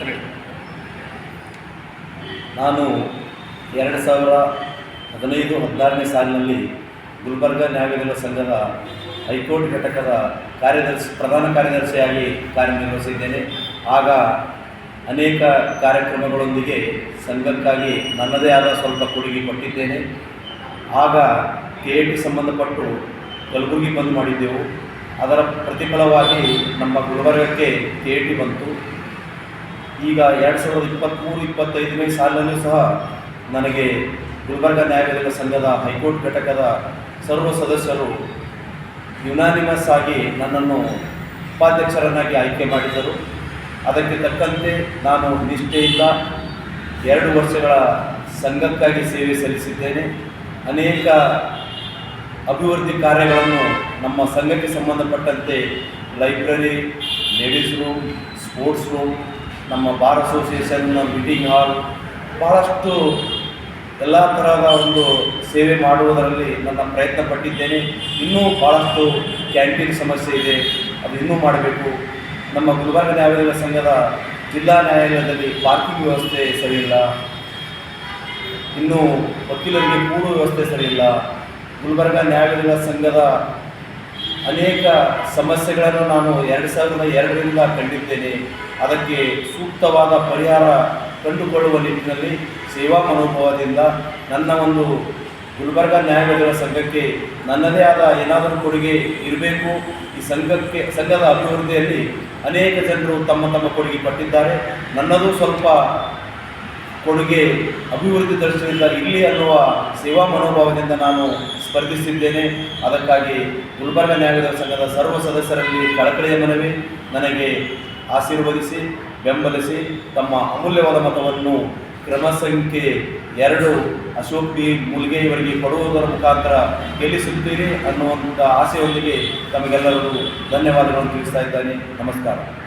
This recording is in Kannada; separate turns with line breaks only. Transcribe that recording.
ಸರಿ
ನಾನು ಎರಡು ಸಾವಿರ ಹದಿನೈದು ಹದಿನಾರನೇ ಸಾಲಿನಲ್ಲಿ ಗುಲ್ಬರ್ಗ ನ್ಯಾಯವಾದಿಗಳ ಸಂಘದ ಹೈಕೋರ್ಟ್ ಘಟಕದ ಕಾರ್ಯದರ್ಶಿ, ಪ್ರಧಾನ ಕಾರ್ಯದರ್ಶಿಯಾಗಿ ಕಾರ್ಯನಿರ್ವಹಿಸಿದ್ದೇನೆ. ಆಗ ಅನೇಕ ಕಾರ್ಯಕ್ರಮಗಳೊಂದಿಗೆ ಸಂಘಕ್ಕಾಗಿ ನನ್ನದೇ ಆದ ಸ್ವಲ್ಪ ಕೊಡುಗೆ ಕೊಟ್ಟಿದ್ದೇನೆ. ಆಗ ಕೆ ಎ ಟಿ ಸಂಬಂಧಪಟ್ಟು ಕಲಬುರಗಿ ಬಂದ್ ಮಾಡಿದ್ದೆವು. ಅದರ ಪ್ರತಿಫಲವಾಗಿ ನಮ್ಮ ಗುಲ್ಬರ್ಗಕ್ಕೆ ಕೆ ಟಿ ಬಂತು. ಈಗ ಎರಡು ಸಾವಿರದ ಇಪ್ಪತ್ತ್ಮೂರು ಇಪ್ಪತ್ತೈದನೇ ಸಾಲಿನಲ್ಲೂ ಸಹ ನನಗೆ ಗುಲ್ಬರ್ಗ ನ್ಯಾಯಾಲಯದ ಸಂಘದ ಹೈಕೋರ್ಟ್ ಘಟಕದ ಸರ್ವ ಸದಸ್ಯರು ಯುನಾನಿಮಸ್ ಆಗಿ ನನ್ನನ್ನು ಉಪಾಧ್ಯಕ್ಷರನ್ನಾಗಿ ಆಯ್ಕೆ ಮಾಡಿದರು ಅದಕ್ಕೆ ತಕ್ಕಂತೆ ನಾನು ನಿಷ್ಠೆಯಿಂದ ಎರಡು ವರ್ಷಗಳ ಸಂಘಕ್ಕಾಗಿ ಸೇವೆ ಸಲ್ಲಿಸಿದ್ದೇನೆ. ಅನೇಕ ಅಭಿವೃದ್ಧಿ ಕಾರ್ಯಗಳನ್ನು ನಮ್ಮ ಸಂಘಕ್ಕೆ ಸಂಬಂಧಪಟ್ಟಂತೆ library, ladies room, sports room ನಮ್ಮ ಬಾರ್ ಅಸೋಸಿಯೇಷನ್, ಮೀಟಿಂಗ್ ಹಾಲ್ ಬಹಳಷ್ಟು ಎಲ್ಲ ತರಹದ ಒಂದು ಸೇವೆ ಮಾಡುವುದರಲ್ಲಿ ನನ್ನ ಪ್ರಯತ್ನ ಪಟ್ಟಿದ್ದೇನೆ. ಇನ್ನೂ ಭಾಳಷ್ಟು ಕ್ಯಾಂಟೀನ್ ಸಮಸ್ಯೆ ಇದೆ. ಅದು ಇನ್ನೂ ಮಾಡಬೇಕು. ನಮ್ಮ ಗುಲ್ಬರ್ಗ ನ್ಯಾಯಾಲಯ ಸಂಘದ ಜಿಲ್ಲಾ ನ್ಯಾಯಾಲಯದಲ್ಲಿ ಪಾರ್ಕಿಂಗ್ ವ್ಯವಸ್ಥೆ ಸರಿಯಿಲ್ಲ. ಇನ್ನು ವಕೀಲರಿಗೆ ಕೂಡುವ ವ್ಯವಸ್ಥೆ ಸರಿಯಿಲ್ಲ. ಗುಲ್ಬರ್ಗ ನ್ಯಾಯಾಲಯ ಸಂಘದ ಅನೇಕ ಸಮಸ್ಯೆಗಳನ್ನು ನಾನು ಎರಡು ಸಾವಿರದ ಎರಡರಿಂದ ಕಂಡಿದ್ದೇನೆ. ಅದಕ್ಕೆ ಸೂಕ್ತವಾದ ಪರಿಹಾರ ಕಂಡುಕೊಳ್ಳುವ ನಿಟ್ಟಿನಲ್ಲಿ ಸೇವಾ ಮನೋಭಾವದಿಂದ ನನ್ನ ಒಂದು ಗುಲ್ಬರ್ಗ ನ್ಯಾಯಾಲಯಗಳ ಸಂಘಕ್ಕೆ ನನ್ನದೇ ಆದ ಏನಾದರೂ ಕೊಡುಗೆ ಇರಬೇಕು. ಈ ಸಂಘಕ್ಕೆ, ಸಂಘದ ಅಭಿವೃದ್ಧಿಯಲ್ಲಿ ಅನೇಕ ಜನರು ತಮ್ಮ ತಮ್ಮ ಕೊಡುಗೆ ಪಟ್ಟಿದ್ದಾರೆ. ನನ್ನದು ಸ್ವಲ್ಪ ಕೊಡುಗೆ, ಅಭಿವೃದ್ಧಿ ದೃಷ್ಟಿಯಿಂದ ಇಲ್ಲಿ ಅನ್ನುವ ಸೇವಾ ಮನೋಭಾವದಿಂದ ನಾನು ಸ್ಪರ್ಧಿಸಿದ್ದೇನೆ. ಅದಕ್ಕಾಗಿ ಗುಲ್ಬರ್ಗ ನ್ಯಾಯದ ಸಂಘದ ಸರ್ವ ಸದಸ್ಯರಲ್ಲಿ ಕಳಕಳಿಯ ಮನವಿ ನನಗೆ ಆಶೀರ್ವದಿಸಿ, ಬೆಂಬಲಿಸಿ, ತಮ್ಮ ಅಮೂಲ್ಯವಾದ ಮತವನ್ನು ಕ್ರಮ ಸಂಖ್ಯೆ ಎರಡು ಅಶೋಕ್ ಪಿ ಮುಲ್ಗೆ ಇವರಿಗೆ ಕೊಡುವುದರ ಮುಖಾಂತರ ಗೆಲ್ಲಿಸುತ್ತೀರಿ ಅನ್ನುವಂಥ ಆಸೆಯೊಂದಿಗೆ ತಮಗೆಲ್ಲರಿಗೂ ಧನ್ಯವಾದಗಳನ್ನು ತಿಳಿಸ್ತಾ ಇದ್ದಾನೆ. ನಮಸ್ಕಾರ.